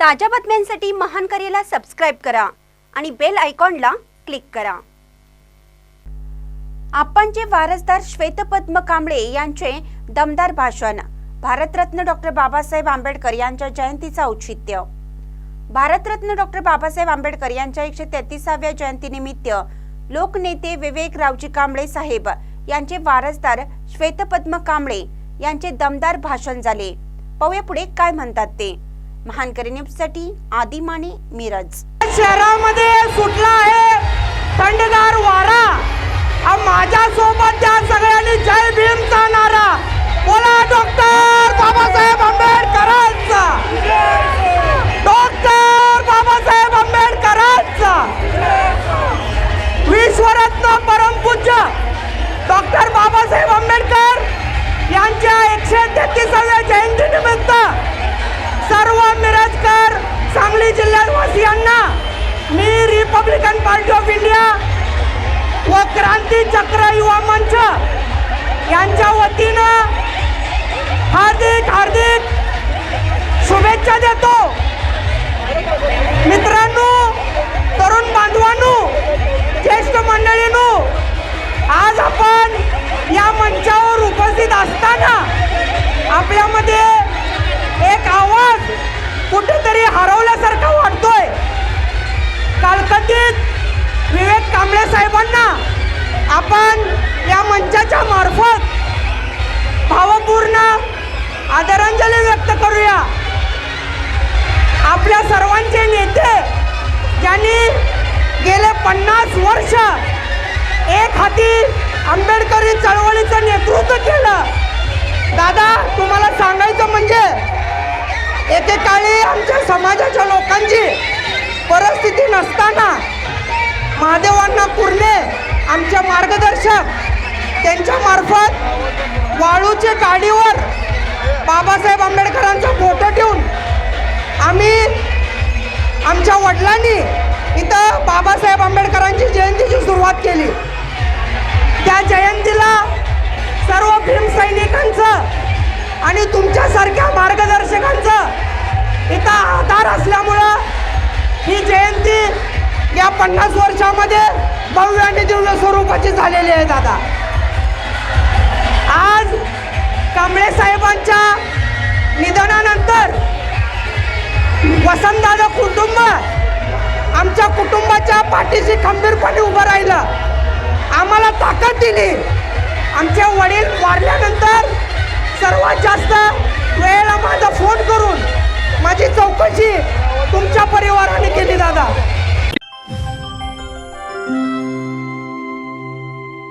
ताज्या बातम्यांसाठी महान करेला सबस्क्राईब करा आणि बेल आयकॉनला क्लिक करा. आपणचे वारसदार श्वेतपद्म कांबळे यांचे दमदार भाषण. भारतरत्न डॉक्टर बाबासाहेब आंबेडकर यांच्या जयंतीचं औचित्य. भारतरत्न डॉक्टर बाबासाहेब आंबेडकर यांच्या एकशे तेहतीसाव्या जयंतीनिमित्त लोकनेते विवेक रावजी कांबळे साहेब यांचे वारसदार श्वेतपद्म कांबळे यांचे दमदार भाषण झाले. पाहूया पुढे काय म्हणतात ते. महानकरी न्यूजसाठी माने मिरज. शहरामध्ये सुटला आहे. वतीनं हार्दिक हार्दिक. शुभेच्छा देतो. मित्रांनो तरुण बांधवांनो ज्येष्ठ मंडळींनो आज आपण या मंचावर उपस्थित असताना आपल्यामध्ये एक आवाज कुठेतरी हरवल्यासारखा वाटतोय. कालकतीत विवेक कांबळे साहेबांना आपण या मंचाच्या मार्फत आपल्या सर्वांचे नेते ज्यांनी गेले पन्नास वर्ष एक हाती आंबेडकरी चळवळीचं नेतृत्व केलं. दादा तुम्हाला सांगायचं म्हणजे एकेकाळी आमच्या समाजाच्या लोकांची परिस्थिती नसताना महादेवांना कुर्ले आमचे मार्गदर्शक त्यांच्या मार्फत वाळूच्या गाडीवर बाबासाहेब आंबेडकरांचा फोटो ठेवून आमच्या वडिलांनी इथं बाबासाहेब आंबेडकरांची जयंतीची सुरुवात केली. त्या जयंतीला सर्व भीमसैनिकांचं आणि तुमच्यासारख्या मार्गदर्शकांचं इथं आधार असल्यामुळं ही जयंती या पन्नास वर्षामध्ये भव्य आणि दिव्य स्वरूपाची झालेली आहे दादा. वसंतदादा कुटुंब आमच्या कुटुंबाच्या पाठीशी खंबीरपणे उभं राहिलं. आम्हाला ताकद दिली. आमचे वडील वारल्यानंतर सर्वात जास्त वेळेला माझा फोन करून माझी चौकशी तुमच्या परिवाराने केली.